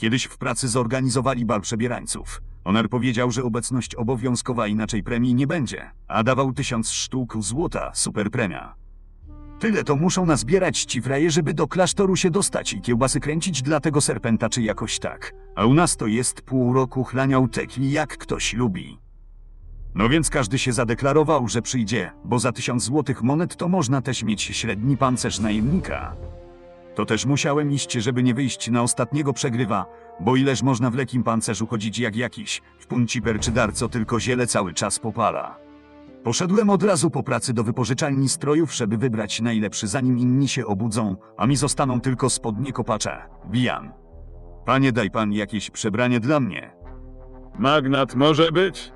Kiedyś w pracy zorganizowali bal przebierańców. Onar powiedział, że obecność obowiązkowa inaczej premii nie będzie, a dawał tysiąc sztuk złota, super premia. Tyle to muszą nazbierać ci frajerzy, by do klasztoru się dostać i kiełbasy kręcić dla tego serpenta czy jakoś tak. A u nas to jest pół roku chlania tekli jak ktoś lubi. No więc każdy się zadeklarował, że przyjdzie, bo za tysiąc złotych monet to można też mieć średni pancerz najemnika. To też musiałem iść, żeby nie wyjść na ostatniego przegrywa, bo ileż można w lekkim pancerzu chodzić jak jakiś, w punciper czy dar, co tylko ziele cały czas popala. Poszedłem od razu po pracy do wypożyczalni strojów, żeby wybrać najlepszy zanim inni się obudzą, a mi zostaną tylko spodnie kopacze. Bijam. Panie, daj pan jakieś przebranie dla mnie. Magnat może być?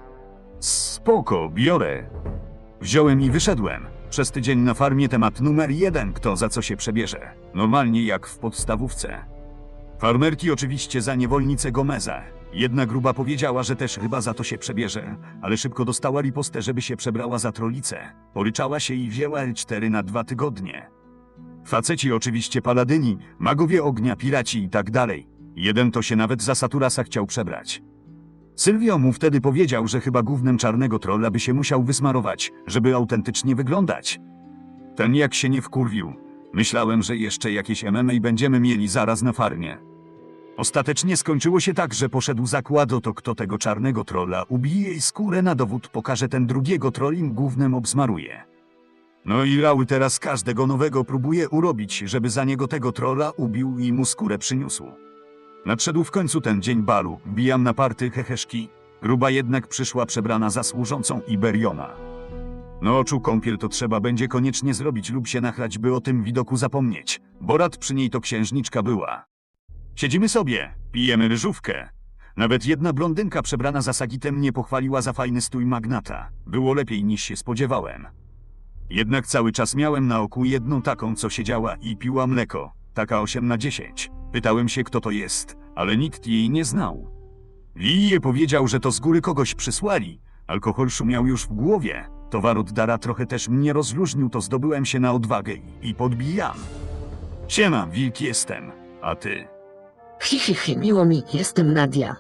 Spoko, biorę. Wziąłem i wyszedłem. Przez tydzień na farmie temat numer jeden, kto za co się przebierze. Normalnie jak w podstawówce. Farmerki oczywiście za niewolnicę Gomeza. Jedna gruba powiedziała, że też chyba za to się przebierze, ale szybko dostała ripostę, żeby się przebrała za trolicę. Poryczała się i wzięła L4 na dwa tygodnie. Faceci oczywiście paladyni, magowie ognia, piraci i tak dalej. Jeden to się nawet za Saturasa chciał przebrać. Sylwio mu wtedy powiedział, że chyba głównym czarnego trolla by się musiał wysmarować, żeby autentycznie wyglądać. Ten jak się nie wkurwił. Myślałem, że jeszcze jakieś MMA będziemy mieli zaraz na farmie. Ostatecznie skończyło się tak, że poszedł zakłado to kto tego czarnego trolla ubije i skórę na dowód pokaże ten drugiego troll im głównym obsmaruje. No i Rały teraz każdego nowego próbuje urobić, żeby za niego tego trolla ubił i mu skórę przyniósł. Nadszedł w końcu ten dzień balu, bijam na party heheszki. Gruba jednak przyszła przebrana za służącą Iberiona. No oczu kąpiel to trzeba będzie koniecznie zrobić lub się nachlać, by o tym widoku zapomnieć, bo rad przy niej to księżniczka była. Siedzimy sobie, pijemy ryżówkę. Nawet jedna blondynka przebrana za sagitem nie pochwaliła za fajny stój magnata. Było lepiej niż się spodziewałem. Jednak cały czas miałem na oku jedną taką, co siedziała i piła mleko. Taka 8 na 10. Pytałem się, kto to jest, ale nikt jej nie znał. Wije powiedział, że to z góry kogoś przysłali. Alkohol szumiał już w głowie. Towar od Dara trochę też mnie rozluźnił, to zdobyłem się na odwagę i- i podbijam. Siema, wilk jestem. A ty? Hi, hi, hi, miło mi, jestem Nadia.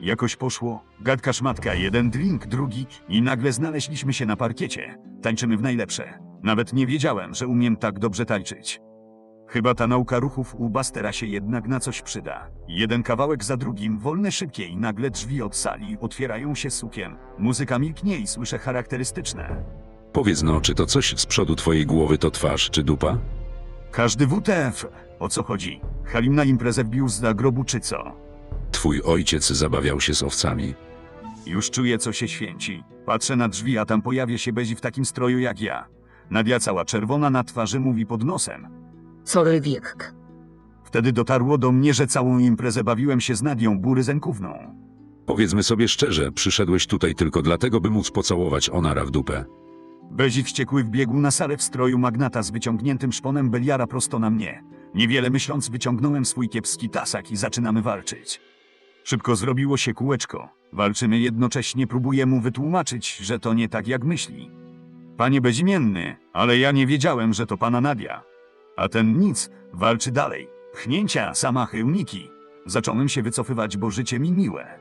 Jakoś poszło. Gadka szmatka, jeden drink, drugi i nagle znaleźliśmy się na parkiecie. Tańczymy w najlepsze. Nawet nie wiedziałem, że umiem tak dobrze tańczyć. Chyba ta nauka ruchów u Bastera się jednak na coś przyda. Jeden kawałek za drugim, wolne szybkie i nagle drzwi od sali otwierają się sukiem. Muzyka milknie i słyszę charakterystyczne. Powiedz no, czy to coś z przodu twojej głowy to twarz czy dupa? Każdy WTF. O co chodzi? Halim na imprezę wbił z grobu czy co? Twój ojciec zabawiał się z owcami. Już czuję, co się święci. Patrzę na drzwi, a tam pojawia się Bezi w takim stroju jak ja. Nadia cała czerwona na twarzy mówi pod nosem. Sorry, wiek. Wtedy dotarło do mnie, że całą imprezę bawiłem się z Nadią Buryzenkówną. Powiedzmy sobie szczerze, przyszedłeś tutaj tylko dlatego, by móc pocałować Onara w dupę. Bezi wściekły wbiegł na salę w stroju magnata z wyciągniętym szponem Beliara prosto na mnie. Niewiele myśląc wyciągnąłem swój kiepski tasak i zaczynamy walczyć. Szybko zrobiło się kółeczko. Walczymy jednocześnie, próbuję mu wytłumaczyć, że to nie tak jak myśli. Panie bezimienny, ale ja nie wiedziałem, że to pana Nadia. A ten nic, walczy dalej. Pchnięcia, samachy, uniki. Zacząłem się wycofywać, bo życie mi miłe.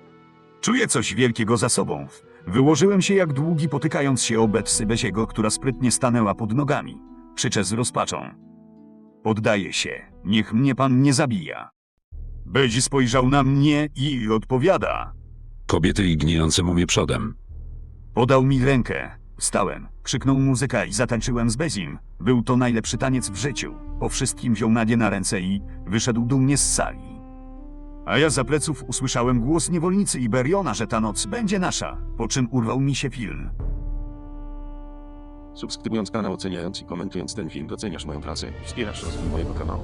Czuję coś wielkiego za sobą. Wyłożyłem się jak długi, potykając się o betsy Beziego, która sprytnie stanęła pod nogami. Krzyczę z rozpaczą. Poddaję się. Niech mnie pan nie zabija. Bezi spojrzał na mnie i odpowiada. Kobiety i gnijące mumie przodem. Podał mi rękę. Wstałem, krzyknął muzyka i zatańczyłem z Bezim. Był to najlepszy taniec w życiu. Po wszystkim wziął Nadię na ręce i wyszedł dumnie z sali. A ja za pleców usłyszałem głos niewolnicy Iberiona, że ta noc będzie nasza, po czym urwał mi się film. Subskrybując kanał, oceniając i komentując ten film doceniasz moją pracę wspierasz rozwój mojego kanału.